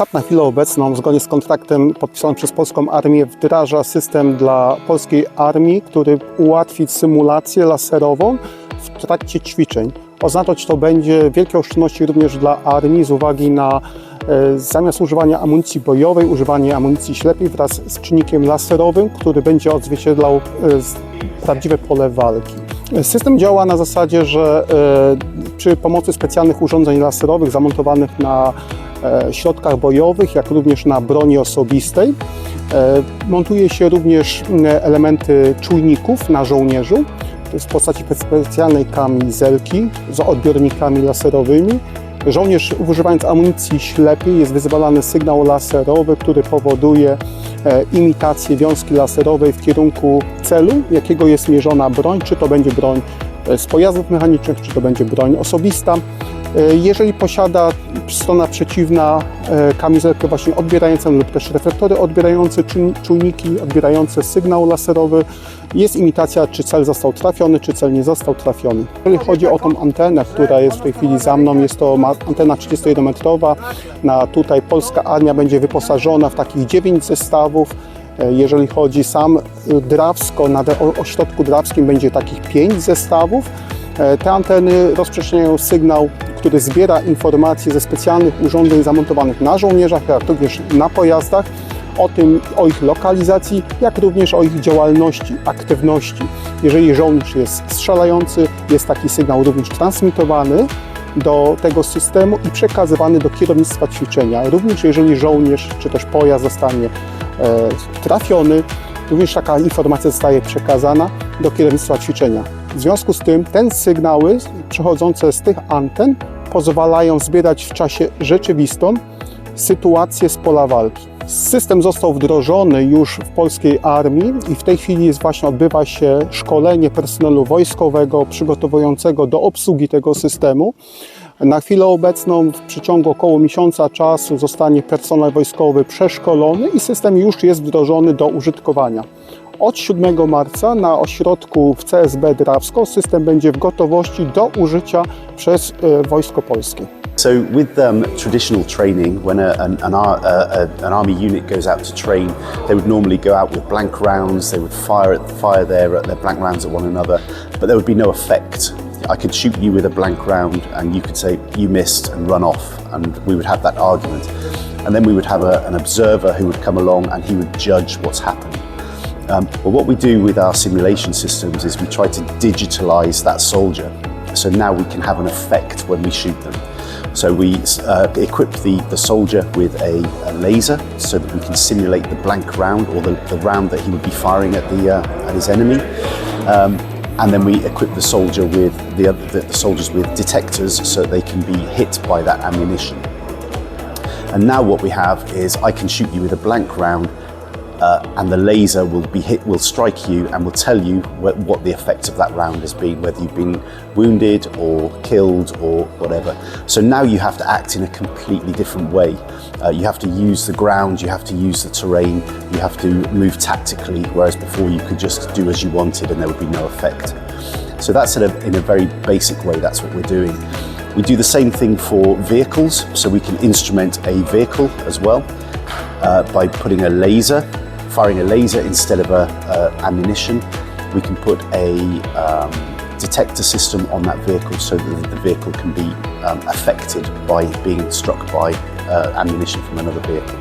SAP na chwilę obecną, zgodnie z kontraktem podpisanym przez polską armię, wdraża system dla polskiej armii, który ułatwi symulację laserową w trakcie ćwiczeń. Oznaczać to będzie wielkie oszczędności również dla armii z uwagi na e, zamiast używania amunicji bojowej, używanie amunicji ślepej wraz z czynnikiem laserowym, który będzie odzwierciedlał e, prawdziwe pole walki. System działa na zasadzie, że e, przy pomocy specjalnych urządzeń laserowych zamontowanych na środkach bojowych, jak również na broni osobistej, e, montuje się również elementy czujników na żołnierzu. W postaci specjalnej kamizelki z odbiornikami laserowymi. Żołnierz używając amunicji ślepej jest wyzwalany sygnał laserowy, który powoduje e, imitację wiązki laserowej w kierunku celu, jakiego jest mierzona broń, czy to będzie broń e, z pojazdów mechanicznych, czy to będzie broń osobista. E, Jeżeli posiada strona przeciwna e, kamizelkę właśnie odbierającą lub też reflektory odbierające czujn- czujniki, odbierające sygnał laserowy, jest imitacja, czy cel został trafiony, czy cel nie został trafiony. Jeżeli chodzi o tą antenę, która jest w tej chwili za mną, jest to antena 31-metrowa. Na tutaj polska armia będzie wyposażona w takich 9 zestawów. E, Jeżeli chodzi sam y, Drawsko, na ośrodku drawskim będzie takich 5 zestawów. E, Te anteny rozprzestrzeniają sygnał, który zbiera informacje ze specjalnych urządzeń zamontowanych na żołnierzach, jak również na pojazdach o tym, o ich lokalizacji, jak również o ich działalności, aktywności. Jeżeli żołnierz jest strzelający, jest taki sygnał również transmitowany do tego systemu i przekazywany do kierownictwa ćwiczenia. Również jeżeli żołnierz czy też pojazd zostanie e, trafiony, również taka informacja zostaje przekazana do kierownictwa ćwiczenia. W związku z tym ten sygnały przechodzące z tych anten pozwalają zbierać w czasie rzeczywistym sytuację z pola walki. System został wdrożony już w polskiej armii i w tej chwili jest właśnie odbywa się szkolenie personelu wojskowego przygotowującego do obsługi tego systemu. Na chwilę obecną w przeciągu około miesiąca czasu zostanie personel wojskowy przeszkolony i system już jest wdrożony do użytkowania. Od 7 marca na ośrodku w CSB Drawsko system będzie w gotowości do użycia przez e, Wojsko Polskie. So, with um, traditional training, when a, an, an, a, an army unit goes out to train, they would normally go out with blank rounds. They would fire at, fire their, their blank rounds at one another, but there would be no effect. I could shoot you with a blank round, and you could say you missed and run off, and we would have that argument. And then we would have a, an observer who would come along and he would judge what's happened. Um, but what we do with our simulation systems is we try to digitalize that soldier. So now we can have an effect when we shoot them. So we uh, equip the, the soldier with a, a laser so that we can simulate the blank round or the, the round that he would be firing at, the, uh, at his enemy. Um, and then we equip the soldier with the, the, the soldiers with detectors so they can be hit by that ammunition. And now what we have is I can shoot you with a blank round, uh, and the laser will be hit, will strike you, and will tell you what, what the effect of that round has been, whether you've been wounded or killed or whatever. So now you have to act in a completely different way. Uh, you have to use the ground, you have to use the terrain, you have to move tactically, whereas before you could just do as you wanted and there would be no effect. So that's in a, in a very basic way, that's what we're doing. We do the same thing for vehicles, so we can instrument a vehicle as well uh, by putting a laser, firing a laser instead of a, ammunition. We can put a um, detector system on that vehicle so that the vehicle can be um, affected by being struck by uh, ammunition from another vehicle.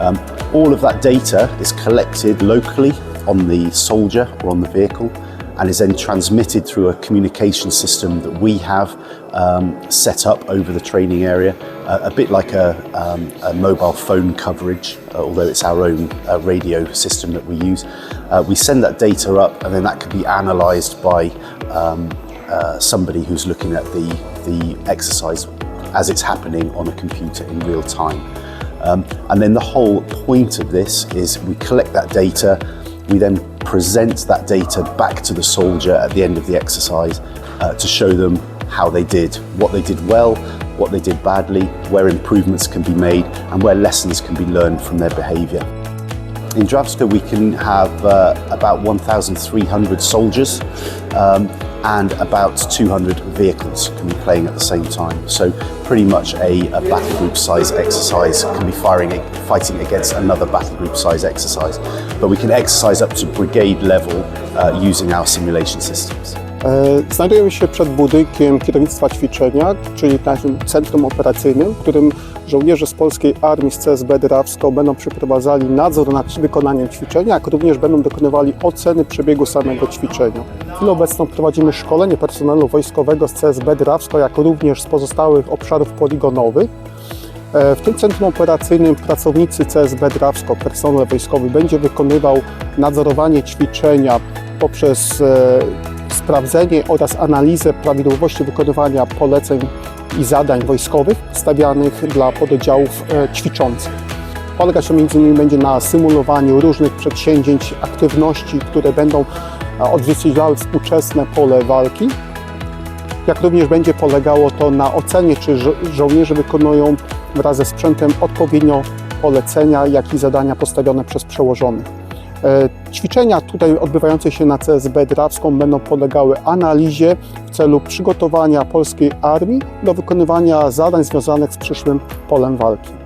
Um, all of that data is collected locally on the soldier or on the vehicle and is then transmitted through a communication system that we have um, set up over the training area, uh, a bit like a, um, a mobile phone coverage, uh, although it's our own uh, radio system that we use. Uh, we send that data up and then that can be analysed by um, uh, somebody who's looking at the, the exercise as it's happening on a computer in real time. Um, and then the whole point of this is we collect that data, we then present that data back to the soldier at the end of the exercise uh, to show them how they did, what they did well, what they did badly, where improvements can be made, and where lessons can be learned from their behaviour. in Dravska, we can have uh, about 1,300 soldiers um, and about 200 vehicles can be playing at the same time. So pretty much a, a battle group size exercise can be firing, fighting against another battle group size exercise. But we can exercise up to brigade level uh, using our simulation systems. Znajdujemy się przed budynkiem kierownictwa ćwiczenia, czyli naszym centrum operacyjnym, w którym żołnierze z polskiej armii z CSB Drawsko będą przeprowadzali nadzór nad wykonaniem ćwiczenia, jak również będą dokonywali oceny przebiegu samego ćwiczenia. W chwilę obecną prowadzimy szkolenie personelu wojskowego z CSB Drawsko, jak również z pozostałych obszarów poligonowych. E, W tym centrum operacyjnym pracownicy CSB Drawsko, personel wojskowy będzie wykonywał nadzorowanie ćwiczenia poprzez e, sprawdzenie oraz analizę prawidłowości wykonywania poleceń i zadań wojskowych stawianych dla pododdziałów e, ćwiczących. Polegać to m.in. będzie na symulowaniu różnych przedsięwzięć, aktywności, które będą e, odzwierciedlały współczesne pole walki, jak również będzie polegało to na ocenie, czy żo- żołnierze wykonują wraz ze sprzętem odpowiednio polecenia, jak i zadania postawione przez przełożonych. E, Ćwiczenia tutaj odbywające się na CSB Drawską będą polegały analizie w celu przygotowania polskiej armii do wykonywania zadań związanych z przyszłym polem walki.